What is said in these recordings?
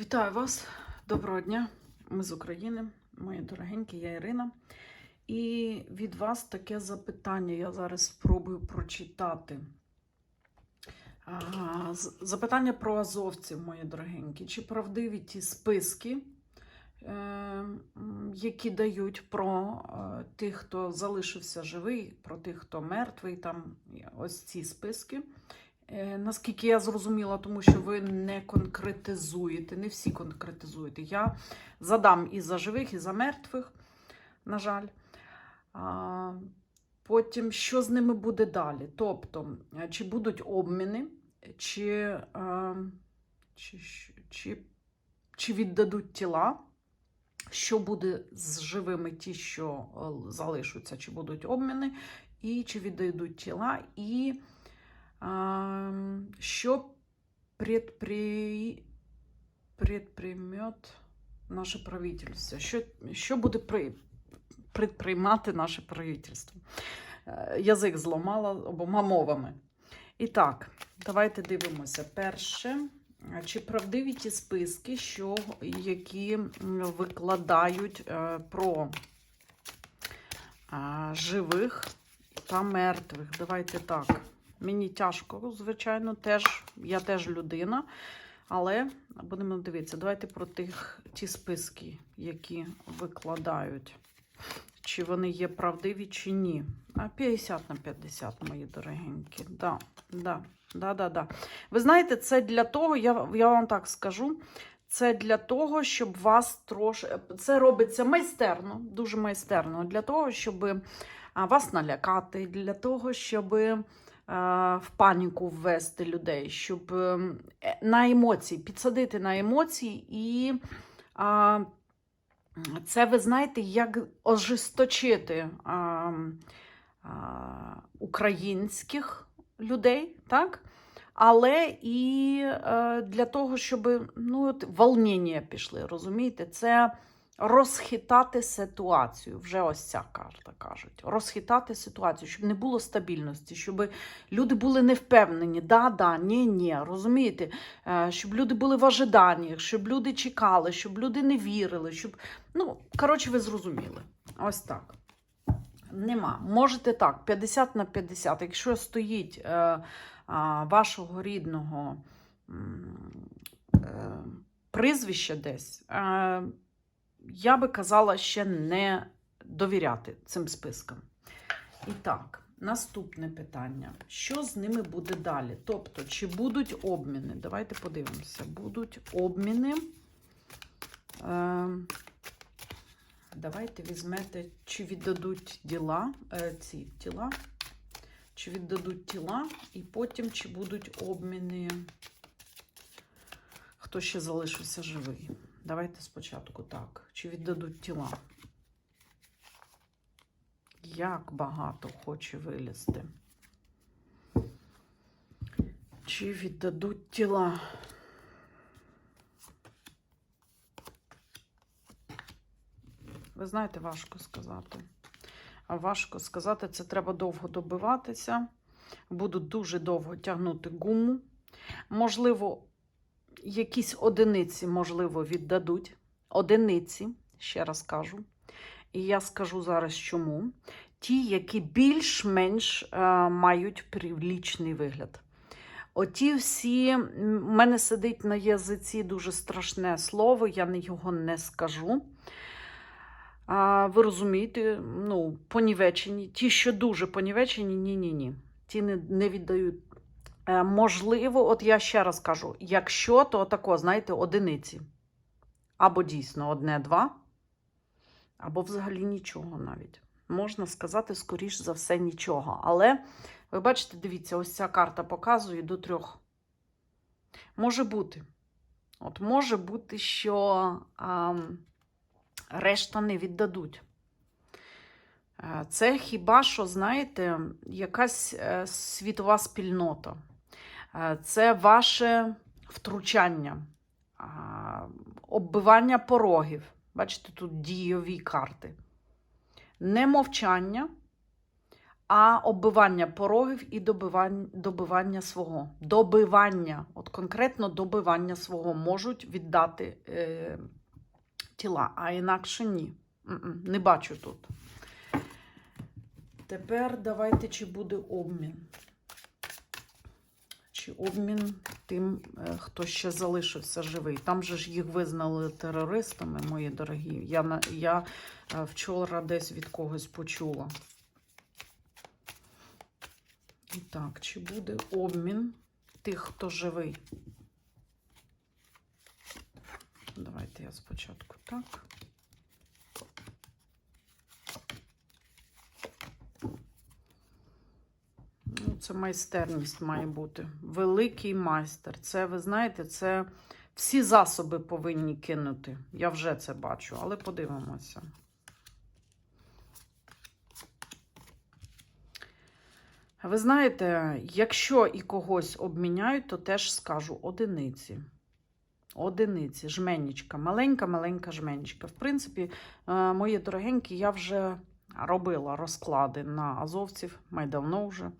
Вітаю вас, доброго дня. Ми з України, мої дорогенькі, я Ірина. І від вас таке запитання я зараз спробую прочитати. Запитання про азовців, мої дорогенькі. Чи правдиві ті списки, е, які дають про е, тих, хто залишився живий, про тих, хто мертвий, там ось ці списки. Е, Наскільки я зрозуміла, тому що ви не конкретизуєте, не всі конкретизуєте. Я задам і за живих, і за мертвих, на жаль. Потім, що з ними буде далі? Тобто, е, чи будуть обміни, чи, е, чи, чи, чи віддадуть тіла, що буде з живими ті, що залишаться, чи будуть обміни, і чи віддадуть тіла, і що предпри... предприймет наше правительство? Що, що буде при... предприймати наше правительство? Е, Язик зламала обома мовами. І так, давайте дивимося. Перше, чи правдиві ті списки, що, які викладають е, про е, живих та мертвих? Давайте так. Мені тяжко, звичайно, теж, я теж людина. Але будемо дивитися. Давайте про тих, ті списки, які викладають. Чи вони є правдиві, чи ні. А 50 на 50, мої дорогенькі. Да, да, да, да, да. Ви знаєте, це для того, я, я вам так скажу. Це для того, щоб вас трошки. Це робиться майстерно, дуже майстерно, для того, щоб вас налякати, для того, щоб в паніку ввести людей, щоб ем, е, на емоції, підсадити на емоції і. Це, ви знаєте, як ожесточити українських людей, так? Але і е, для того, щоб ну, волнення пішли, розумієте? Це розхитати ситуацію. Вже ось ця карта кажуть. Розхитати ситуацію, щоб не було стабільності, щоб люди були не впевнені. Да, да, ні, ні. Розумієте? Е, щоб люди були в ожиданнях, щоб люди чекали, щоб люди не вірили, щоб. Ну, коротше, ви зрозуміли. Ось так. Нема. Можете так, 50 на 50. Якщо стоїть е, а, вашого рідного е, прізвище десь, е, я би казала ще не довіряти цим спискам. І так, наступне питання. Що з ними буде далі? Тобто, чи будуть обміни? Давайте подивимося. Будуть обміни. Е, Давайте візьмете, чи віддадуть діла, е, ці тіла, чи віддадуть тіла, і потім чи будуть обміни. Хто ще залишився живий? Давайте спочатку так. Чи віддадуть тіла? Як багато хоче вилізти? Чи віддадуть тіла? Ви знаєте, важко сказати. А важко сказати, це треба довго добиватися. Будуть дуже довго тягнути гуму. Можливо, якісь одиниці, можливо, віддадуть. Одиниці, ще раз кажу. І я скажу зараз чому. Ті, які більш-менш е, мають прилічний вигляд. Оті всі, в мене сидить на язиці дуже страшне слово, я його не скажу. А, ви розумієте, ну, понівечені. Ті, що дуже понівечені, ні-ні-ні. Ті не, не віддають. Е, можливо, от я ще раз кажу: якщо, то тако, знаєте, одиниці. Або дійсно одне-два, або взагалі нічого навіть. Можна сказати, скоріш за все, нічого. Але ви бачите, дивіться, ось ця карта показує до трьох. Може бути. От може бути, що. ам, решта не віддадуть. Е, Це хіба що, знаєте, якась е, світова спільнота. Е, Це ваше втручання, оббивання порогів. Бачите, тут дійові карти. Не мовчання, а оббивання порогів і добивання, добивання свого. Добивання, от конкретно добивання свого можуть віддати е, тіла, а інакше ні. Не бачу тут. Тепер давайте, чи буде обмін. Обмін тим, е, хто ще залишився живий. Там же ж їх визнали терористами, мої дорогі. Я, я е, вчора десь від когось почула. І так, чи буде обмін тих, хто живий? Давайте я спочатку так. Це майстерність має бути. Великий майстер. Це, ви знаєте, це всі засоби повинні кинути. Я вже це бачу, але подивимося. Ви знаєте, якщо і когось обміняють, то теж скажу одиниці. Одиниці, жменічка, маленька-маленька жменічка. В принципі, е, мої дорогенькі, я вже робила розклади на азовців майдавно вже.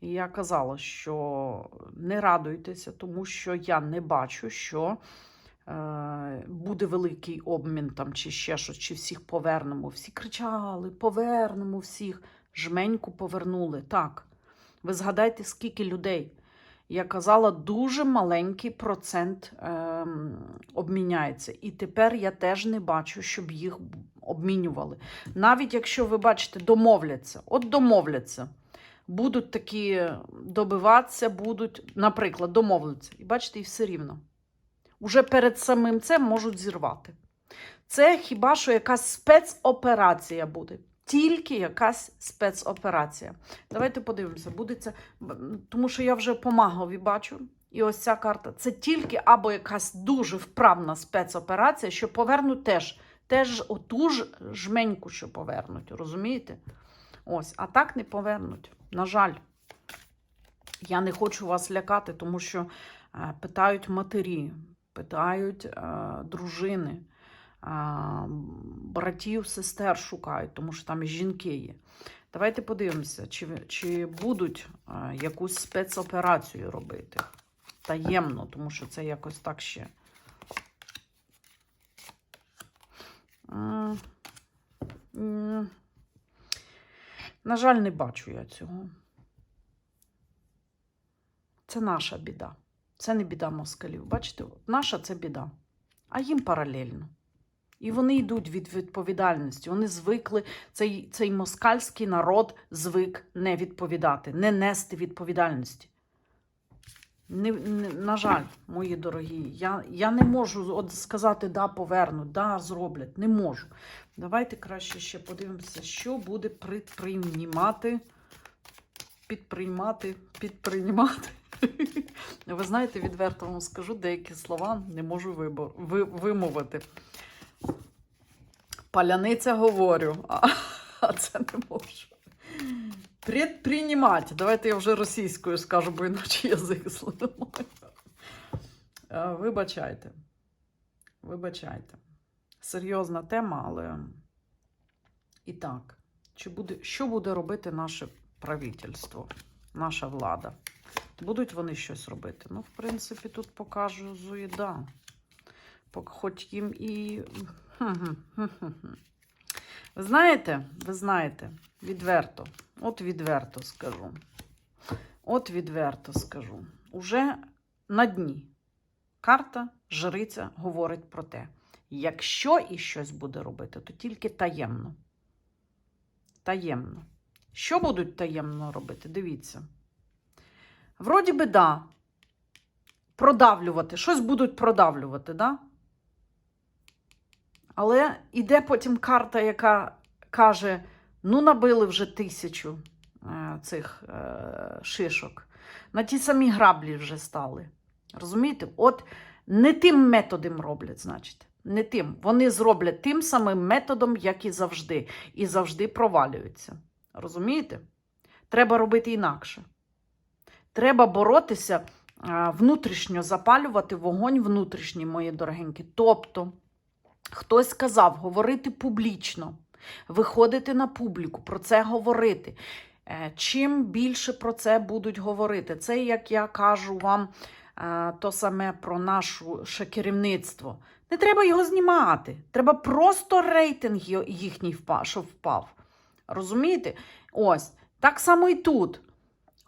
І я казала, що не радуйтеся, тому що я не бачу, що е, буде великий обмін там, чи ще щось, чи всіх повернемо. Всі кричали: повернемо всіх. Жменьку повернули. Так. Ви згадайте, скільки людей. Я казала, дуже маленький процент ем, обміняється. І тепер я теж не бачу, щоб їх обмінювали. Навіть якщо ви бачите, домовляться, от домовляться, будуть такі добиватися, будуть, наприклад, домовляться. І бачите, і все рівно. Уже перед самим цим можуть зірвати. Це хіба що якась спецоперація буде. Тільки якась спецоперація. Давайте подивимося, буде це, тому що я вже по магові бачу. І ось ця карта. Це тільки або якась дуже вправна спецоперація, що повернуть теж, теж оту ж жменьку, що повернуть, розумієте? Ось, а так не повернуть. На жаль, я не хочу вас лякати, тому що е, питають матері, питають е, дружини, е, братів, сестер шукають, тому що там і жінки є. Давайте подивимося, чи, чи будуть якусь спецоперацію робити. Таємно, тому що це якось так ще. М, м, На жаль, не бачу я цього. Це наша біда. Це не біда москалів. Бачите, наша це біда. А їм паралельно. І вони йдуть від відповідальності. Вони звикли, цей, цей москальський народ звик не відповідати, не нести відповідальності. Не, не, на жаль, мої дорогі, я, я не можу от сказати, да, повернуть, да, зроблять. Не можу. Давайте краще ще подивимося, що буде предприймати, підприймати, підприймати. Ви знаєте, відверто вам скажу, деякі слова не можу вибор, ви, вимовити. Паляниця говорю, а, а це не можу. Предприймати. Давайте я вже російською скажу, бо іначе язик зламаю. Е, Вибачайте. Вибачайте. Серйозна тема, але і так. Чи буде, що буде робити наше правительство, наша влада? Будуть вони щось робити? Ну, в принципі, тут покажу да. Пок- Хоч їм і. Ви знаєте, ви знаєте, відверто, от відверто скажу. От відверто скажу. Уже на дні карта жриця говорить про те, якщо і щось буде робити, то тільки таємно. Таємно. Що будуть таємно робити? Дивіться. Вроді би, да. Продавлювати. Щось будуть продавлювати, да? Але іде потім карта, яка каже: ну, набили вже тисячу е, цих е, шишок. На ті самі граблі вже стали. Розумієте? От не тим методом роблять, значить. Не тим. Вони зроблять тим самим методом, як і завжди. І завжди провалюються. Розумієте? Треба робити інакше. Треба боротися внутрішньо, запалювати вогонь внутрішній, мої дорогенькі. Тобто, хтось сказав говорити публічно, виходити на публіку, про це говорити. Е, Чим більше про це будуть говорити, це як я кажу вам е, то саме про наше керівництво. Не треба його знімати. Треба просто рейтинг їхній що впав. Розумієте? Ось так само і тут.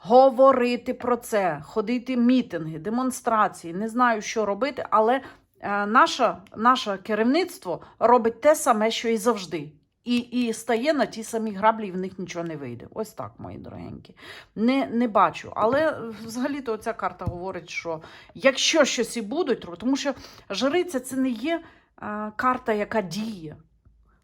Говорити про це, ходити мітинги, демонстрації, не знаю, що робити, але наше, наше керівництво робить те саме, що і завжди. І, і стає на ті самі граблі, і в них нічого не вийде. Ось так, мої дорогенькі. Не, не бачу. Але е, взагалі-то ця карта говорить, що якщо щось і будуть, тому що жриця це не є а, карта, яка діє.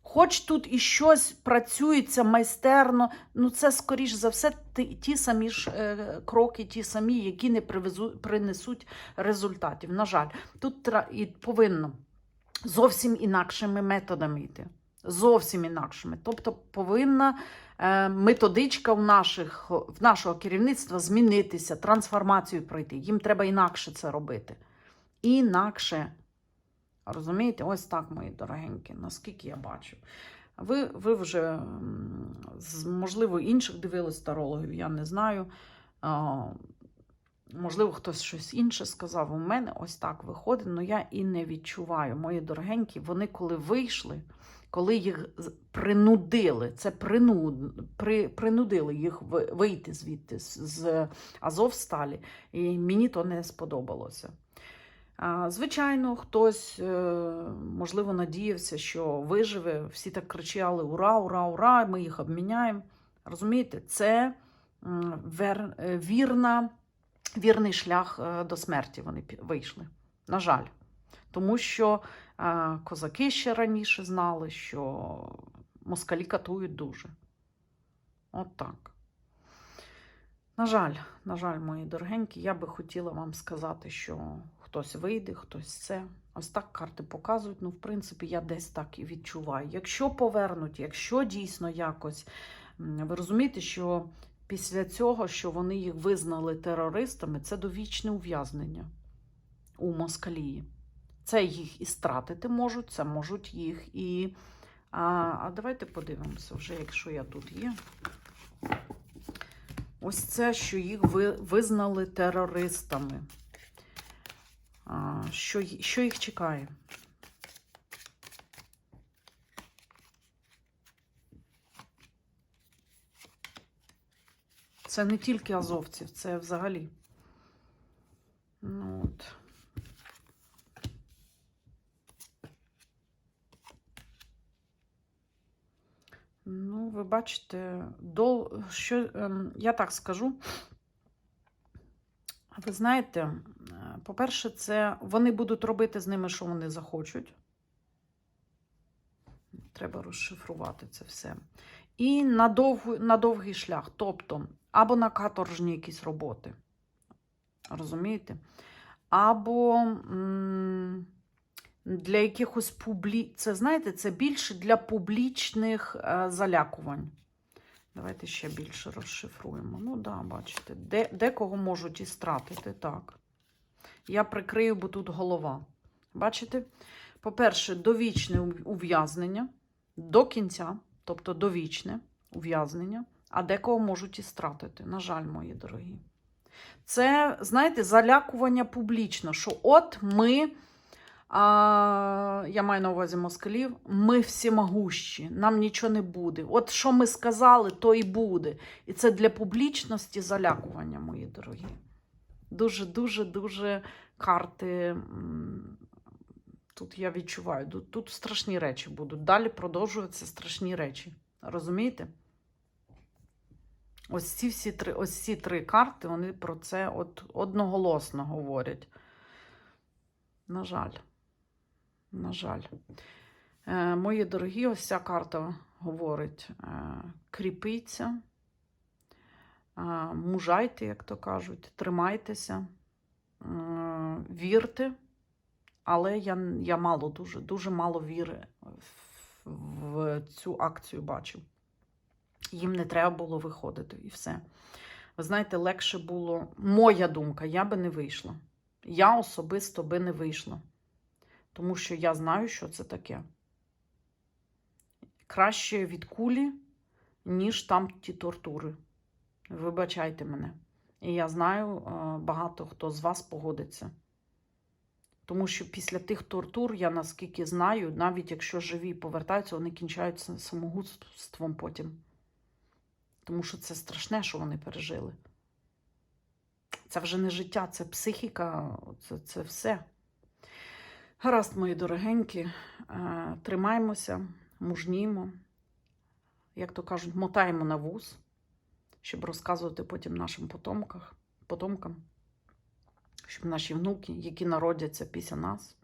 Хоч тут і щось працюється майстерно, ну це скоріш за все ті, самі ж е, кроки, ті самі, які не привезу, принесуть результатів. На жаль, тут і повинно зовсім інакшими методами йти. Зовсім інакшими. Тобто повинна е, методичка в, наших, в нашого керівництва змінитися, трансформацію пройти. Їм треба інакше це робити. Інакше. Розумієте, ось так, мої дорогенькі, наскільки я бачу. Ви, ви вже, можливо, інших дивились тарологів, я не знаю. Можливо, хтось щось інше сказав. У мене ось так виходить, але я і не відчуваю. Мої дорогенькі, вони коли вийшли, коли їх принудили, це принуд, при, принудили їх вийти звідти з, Азовсталі, і мені то не сподобалося. Звичайно, хтось, е, можливо, надіявся, що виживе. Всі так кричали: Ура, ура, ура! Ми їх обміняємо. Розумієте, це е, вірна, вірний шлях е, до смерті. Вони вийшли. На жаль. Тому що козаки ще раніше знали, що москалі катують дуже. От так. На жаль, на жаль, мої дорогенькі, я би хотіла вам сказати, що хтось вийде, хтось це. Ось так карти показують. Ну, в принципі, я десь так і відчуваю. Якщо повернуть, якщо дійсно якось, ви розумієте, що після цього, що вони їх визнали терористами, це довічне ув'язнення у Москалії. Це їх і стратити можуть, це можуть їх і. А, а давайте подивимося, вже якщо я тут є. Ось це, що їх ви, визнали терористами. Що, що їх чекає? Це не тільки азовців, це взагалі. Ну, от. Ну, ви бачите, до, що, ем, я так скажу. Ви знаєте, е, по-перше, це вони будуть робити з ними, що вони захочуть. Треба розшифрувати це все. І на, довгу, на довгий шлях, тобто, або на каторжні якісь роботи. Розумієте? Або м, для якихось публі... Це, знаєте, це більше для публічних е, залякувань. Давайте ще більше розшифруємо. Ну, да, бачите, де, декого можуть і стратити, так. Я прикрию, бо тут голова. Бачите? По-перше, довічне ув'язнення до кінця, тобто довічне ув'язнення, а декого можуть і стратити. На жаль, мої дорогі. Це, знаєте, залякування публічно, що от ми, а, я маю на увазі москалів, ми всімогущі, нам нічого не буде. От що ми сказали, то і буде. І це для публічності залякування, мої дорогі. Дуже, дуже, дуже карти. Тут я відчуваю, тут, тут страшні речі будуть. Далі продовжуються страшні речі. Розумієте? Ось ці всі три, ось ці три карти, вони про це от одноголосно говорять. На жаль. На жаль. Е, мої дорогі, ось ця карта говорить: е, кріпіться, е, мужайте, як то кажуть, тримайтеся, вірте. Але я, я мало дуже, дуже мало віри в цю акцію бачу. Їм не треба було виходити і все. Ви знаєте, легше було, моя думка, я би не вийшла. Я особисто би не вийшла. Тому що я знаю, що це таке. Краще від кулі, ніж там ті тортури. Вибачайте мене. І я знаю, е, багато хто з вас погодиться. Тому що після тих тортур, я наскільки знаю, навіть якщо живі повертаються, вони кінчаються самогубством потім. Тому що це страшне, що вони пережили. Це вже не життя, це психіка, це, це все. Гаразд, мої дорогенькі, е, тримаймося, мужнімо, як то кажуть, мотаємо на вуз, щоб розказувати потім нашим потомках, потомкам, щоб наші внуки, які народяться після нас,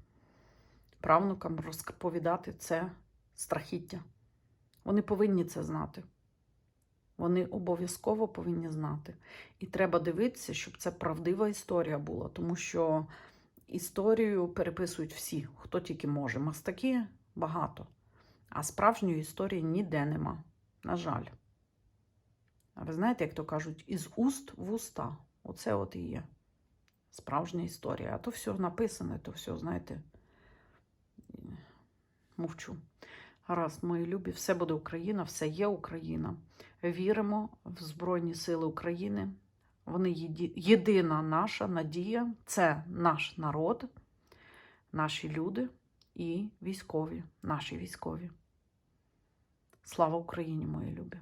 правнукам розповідати це страхіття. Вони повинні це знати. Вони обов'язково повинні знати. І треба дивитися, щоб це правдива історія була, тому що історію переписують всі, хто тільки може. Мастаки багато, а справжньої історії ніде нема. На жаль. А ви знаєте, як то кажуть, із уст в уста. Оце от і є справжня історія. А то все написане, то все, знаєте, мовчу. Гаразд, мої любі, все буде Україна, все є Україна. Віримо в Збройні Сили України. Вони єдина наша надія це наш народ, наші люди і військові, наші військові. Слава Україні, мої любі!